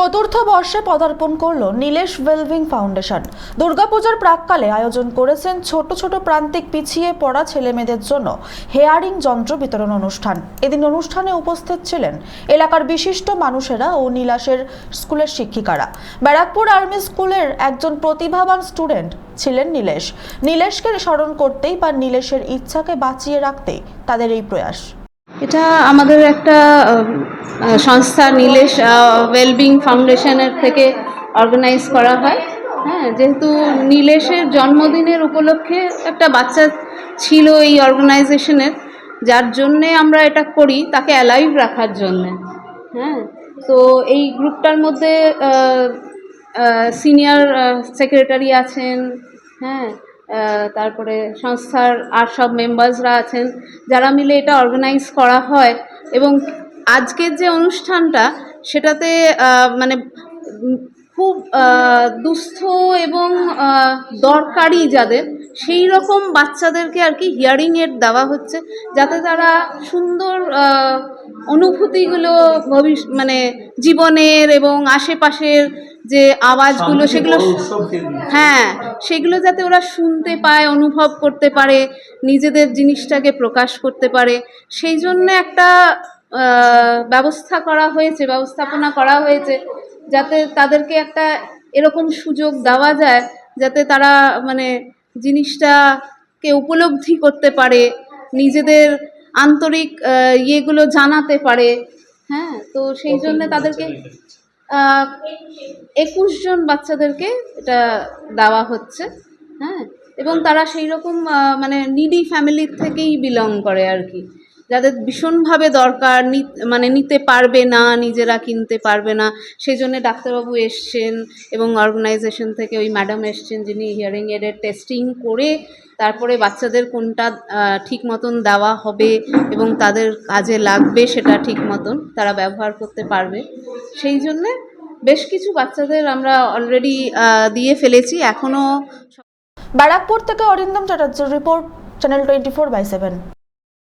চতুর্থ বর্ষে পদার্পণ করল নীলেশ ওয়েলভিং ফাউন্ডেশন। দুর্গাপূজার প্রাককালে আয়োজন করেছেন ছোট ছোট প্রান্তিক পিছিয়ে পড়া ছেলেমেয়েদের জন্য হেয়ারিং যন্ত্র বিতরণ অনুষ্ঠান। এদিন অনুষ্ঠানে উপস্থিত ছিলেন এলাকার বিশিষ্ট মানুষেরা ও নীলাশের স্কুলের শিক্ষিকারা। ব্যারাকপুর আর্মি স্কুলের একজন প্রতিভাবান স্টুডেন্ট ছিলেন নীলেশ। নীলেশকে স্মরণ করতেই বা নীলেশের ইচ্ছাকে বাঁচিয়ে রাখতেই তাদের এই প্রয়াস। এটা আমাদের একটা সংস্থা নীলেশ ওয়েলবিং ফাউন্ডেশনের থেকে অর্গানাইজ করা হয়। হ্যাঁ যেহেতু নীলেশের জন্মদিনের উপলক্ষে একটা বাচ্চা ছিল এই অর্গানাইজেশনের যার জন্যে আমরা এটা করি, তাকে অ্যালাইভ রাখার জন্যে। হ্যাঁ তো এই গ্রুপটার মধ্যে সিনিয়র সেক্রেটারি আছেন। হ্যাঁ তারপরে সংস্থার আর সব মেম্বার্সরা আছেন, যারা মিলে এটা অর্গানাইজ করা হয়। এবং আজকের যে অনুষ্ঠানটা, সেটাতে মানে খুব দুস্থ এবং দরকারি যাদের সেই রকম বাচ্চাদেরকে আর কি হিয়ারিং এড দেওয়া হচ্ছে যাতে তারা সুন্দর অনুভূতিগুলো ভবিষ্য মানে জীবনের এবং আশেপাশের যে আওয়াজগুলো সেগুলো হ্যাঁ সেগুলো যাতে ওরা শুনতে পায় অনুভব করতে পারে নিজেদের জিনিসটাকে প্রকাশ করতে পারে। সেই জন্য একটা ব্যবস্থা করা হয়েছে ব্যবস্থাপনা করা হয়েছে। যাতে তাদেরকে একটা এরকম সুযোগ দেওয়া যায় যাতে তারা মানে জিনিসটাকে উপলব্ধি করতে পারে নিজেদের আন্তরিক ইয়েগুলো জানাতে পারে। হ্যাঁ তো সেই জন্য তাদেরকে একুশ জন বাচ্চাদেরকে এটা দেওয়া হচ্ছে। হ্যাঁ এবং তারা সেই রকম মানে নিডি ফ্যামিলির থেকেই বিলং করে আর কি। যাদের ভীষণভাবে দরকার মানে নিতে পারবে না, নিজেরা কিনতে পারবে না সেই জন্য ডাক্তারবাবু এসছেন এবং অর্গানাইজেশন থেকে ওই ম্যাডাম এসছেন যিনি হিয়ারিং এডের টেস্টিং করে তারপরে বাচ্চাদের কোনটা ঠিক মতন দেওয়া হবে এবং তাদের কাজে লাগবে সেটা ঠিক মতন তারা ব্যবহার করতে পারবে। সেই জন্যে বেশ কিছু বাচ্চাদের আমরা অলরেডি দিয়ে ফেলেছি এখনও ব্যারাকপুর থেকে Arindam চ্যাটার্জির report channel twenty four by seven